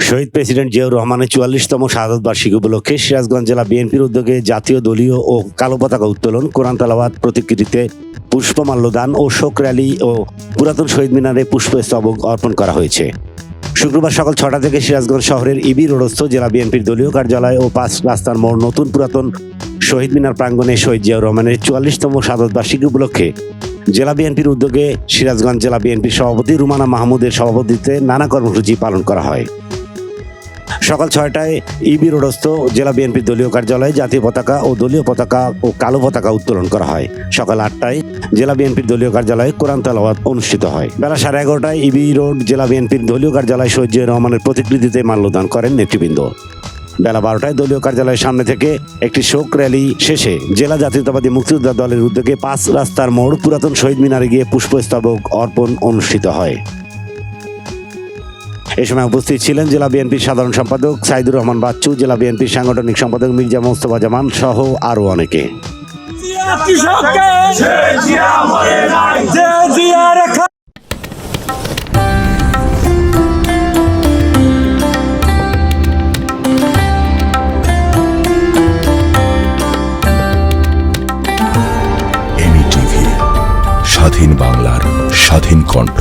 শহীদ president Ziaur রহমানের চুয়াল্লিশতম শাহাদত বার্ষিকী উপলক্ষে সিরাজগঞ্জ জেলা বিএনপির উদ্যোগে জাতীয় দলীয় ও কালো পতাকা উত্তোলন, কোরআন তালাবাদ প্রতিকৃতিতে পুষ্পমাল্য দান ও শোক র্যালি ও পুরাতন শহীদ মিনারে পুষ্পস্তবক অর্পণ করা হয়েছে। শুক্রবার সকাল ছটা থেকে সিরাজগঞ্জ শহরের ইবি রোডস্থ জেলা বিএনপির দলীয় কার্যালয় ও পাঁচ রাস্তার মোড় নতুন পুরাতন শহীদ মিনার প্রাঙ্গণে শহীদ জিয়াউর রহমানের চুয়াল্লিশতম শাহাদত বার্ষিকী উপলক্ষে জেলা বিএনপির উদ্যোগে সিরাজগঞ্জ জেলা বিএনপির সভাপতি রুমানা মাহমুদের সভাপতিত্বে নানা কর্মসূচি পালন করা হয়। সকাল ছয়টায় ইবি রোডস্থ জেলা বিএনপির দলীয় কার্যালয়ে জাতীয় পতাকা ও দলীয় পতাকা ও কালো পতাকা উত্তোলন করা হয়। সকাল আটটায় জেলা বিএনপির দলীয় কার্যালয়ে কোরআন তালাওয়াত অনুষ্ঠিত হয়। বেলা সাড়ে এগারোটায় ইবি রোড জেলা বিএনপির দলীয় কার্যালয় শহীদ জিয়া রহমানের প্রতিকৃতিতে মাল্যদান করেন নেতৃবৃন্দ। বেলা বারোটায় দলীয় কার্যালয়ের সামনে থেকে একটি শোক র্যালি শেষে জেলা জাতীয়তাবাদী মুক্তিযোদ্ধা দলের উদ্যোগে পাঁচ রাস্তার মোড় পুরাতন শহীদ মিনারে গিয়ে পুষ্পস্তবক অর্পণ অনুষ্ঠিত হয়। এ সময় উপস্থিত ছিলেন জেলা বিএনপির সাধারণ সম্পাদক সাইদুর রহমান বাচ্চু, জেলা বিএনপির সাংগঠনিক সম্পাদক মির্জা মোস্তফা জামান সহ আরও অনেকে। স্বাধীন বাংলার স্বাধীন কণ্ঠ।